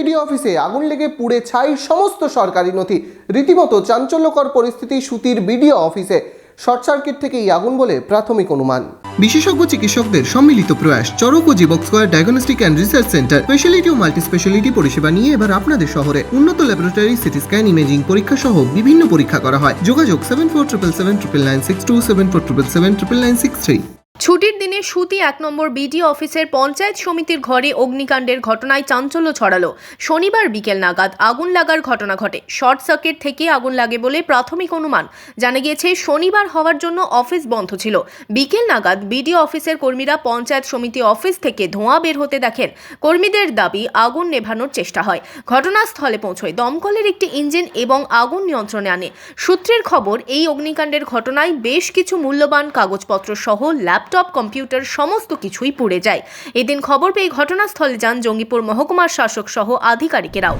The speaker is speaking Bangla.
বিডিও অফিসে আগুন লেগে পুড়ে ছাই সমস্ত সরকারি নথি। রীতিমতো চাঞ্চল্যকর পরিস্থিতি সুতির বিডিও অফিসে। শর্ট সার্কিট থেকেই আগুন বলে প্রাথমিক অনুমান। বিশেষজ্ঞ চিকিৎসকদের সম্মিলিত প্রয়াস, চরক ও Jibak square diagnostic and research centre speciality O multi speciality পরিষেবা নিয়ে এবার আপনাদের শহরে উন্নত ল্যাবরেটরি সিটি স্ক্যান ইমেজিং পরীক্ষা সহ বিভিন্ন পরীক্ষা করা হয়। যোগাযোগ seven four triple seven triple nine six two seven four triple seven triple nine six three ছুটির দিনে সুতি এক নম্বর বিডিও অফিসের পঞ্চায়েত সমিতির ঘরে অগ্নিকাণ্ডের ঘটনায় চাঞ্চল্য ছড়ালো। শনিবার বিকেল নাগাদ আগুন লাগার ঘটনা ঘটে। শর্ট সার্কিট থেকে আগুন লাগে বলে প্রাথমিক অনুমান। জানা গিয়েছে, শনিবার হওয়ার জন্য অফিস বন্ধ ছিল। বিকেল নাগাদ বিডিও অফিসের কর্মীরা পঞ্চায়েত সমিতি অফিস থেকে ধোঁয়া বের হতে দেখেন। কর্মীদের দাবি, আগুন নেভানোর চেষ্টা হয়। ঘটনাস্থলে পৌঁছয় দমকলের একটি ইঞ্জিন এবং আগুন নিয়ন্ত্রণে আনে। সূত্রের খবর, এই অগ্নিকাণ্ডের ঘটনায় বেশ কিছু মূল্যবান কাগজপত্র সহ ল্যাপটপ, কম্পিউটার, সমস্ত কিছুই পুড়ে যায়। এদিন খবর পেয়ে ঘটনাস্থলে যান জঙ্গিপুর মহকুমার শাসক সহ আধিকারিকেরাও।